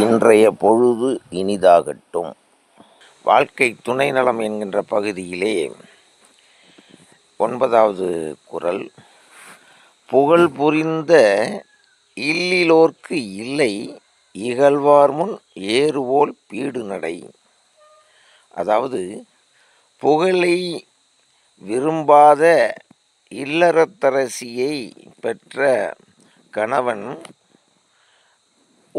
இன்றைய பொழுது இனிதாகட்டும். வாழ்க்கை துணை நலம் என்கின்ற பகுதியிலே ஒன்பதாவது குரல். புகழ் புரிந்த இல்லிலோர்க்கு இல்லை இகழ்வார் முன் ஏறுவோல் பீடு நடை. அதாவது புகழை விரும்பாத இல்லறத்தரசியை பெற்ற கணவன்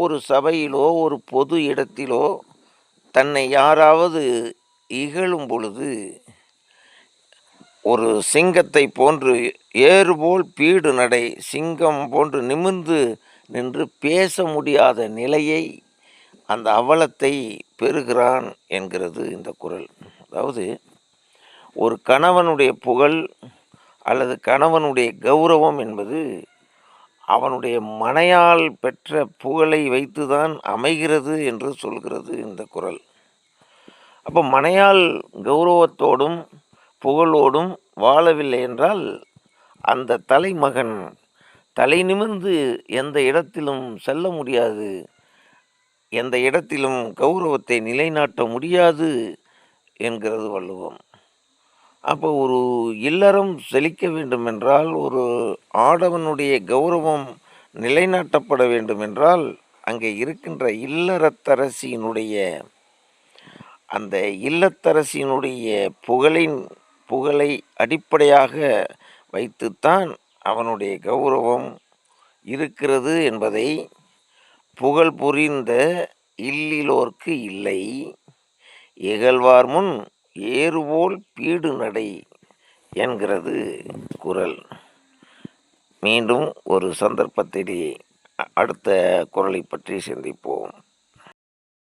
ஒரு சபையிலோ ஒரு பொது இடத்திலோ தன்னை யாராவது இகழும் பொழுது ஒரு சிங்கத்தை போன்று ஏறுபோல் பீடு நடை சிங்கம் போன்று நிமிர்ந்து நின்று பேச முடியாத நிலையை அந்த அவலத்தை பெறுகிறான் என்கிறது இந்த குறள் அதாவது ஒரு கணவனுடைய புகழ் அல்லது கணவனுடைய கௌரவம் என்பது அவனுடைய மனையால் பெற்ற புகழை வைத்துதான் அமைகிறது என்று சொல்கிறது இந்த குரல். அப்போ மனையால் கௌரவத்தோடும் புகழோடும் வாழவில்லை என்றால் அந்த தலைமகன் தலை நிமிர்ந்து எந்த இடத்திலும் செல்ல முடியாது. எந்த இடத்திலும் கௌரவத்தை நிலைநாட்ட முடியாது என்கிறது வள்ளுவம். அப்போ ஒரு இல்லறம் செழிக்க வேண்டுமென்றால் ஒரு ஆடவனுடைய கௌரவம் நிலைநாட்டப்பட வேண்டுமென்றால் அங்கே இருக்கின்ற இல்லறத்தரசியினுடைய அந்த இல்லத்தரசியினுடைய புகழின் புகழை அடிப்படையாக வைத்துத்தான் அவனுடைய கௌரவம் இருக்கிறது என்பதை புகழ் புரிந்த இல்லிலோர்க்கு இல்லை. இகழ்வார் முன் ஏறுவோல் பீடு நடை என்கிறது குறள் மீண்டும் ஒரு சந்தர்ப்பத்திலே அடுத்த குரலை பற்றி சிந்திப்போம்.